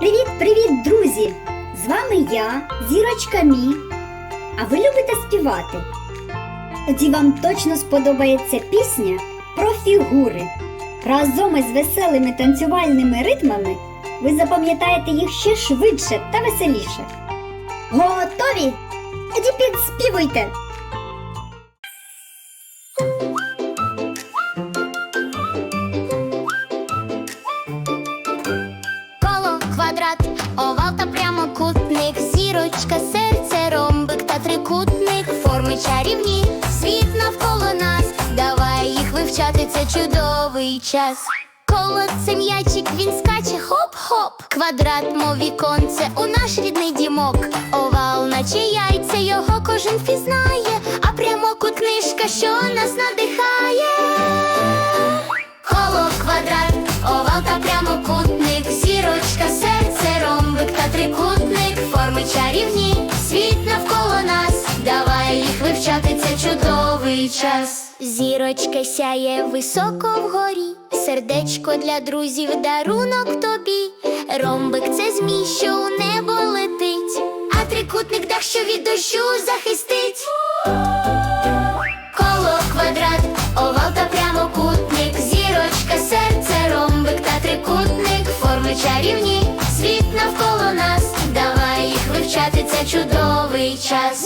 Привіт-привіт, друзі! З вами я, Зірочка Мі. А ви любите співати? Тоді вам точно сподобається пісня про фігури. Разом із веселими танцювальними ритмами ви запам'ятаєте їх ще швидше та веселіше. Готові? Тоді підспівуйте! Квадрат, овал та прямокутник, зірочка, серце, ромбик та трикутник, форми чарівні, світ навколо нас. Давай їх вивчати, це чудовий час. Коло це м'ячик, він скаче, хоп-хоп. Квадрат, мов віконце, у наш рідний дімок. Овал, наче яйце, його кожен впізнає, а прямокутнишка, що нас надихає. Коло, квадрат, овал та прямокутник, Давай це чудовий час. Зірочка сяє високо вгорі, сердечко для друзів, дарунок тобі. Ромбик це змій, що у небо летить, а трикутник дах, що від дощу захистить. Коло, квадрат, овал та прямокутник, зірочка, серце, ромбик та трикутник, форми чарівні, світ навколо нас. Давай їх вивчати, це чудовий час.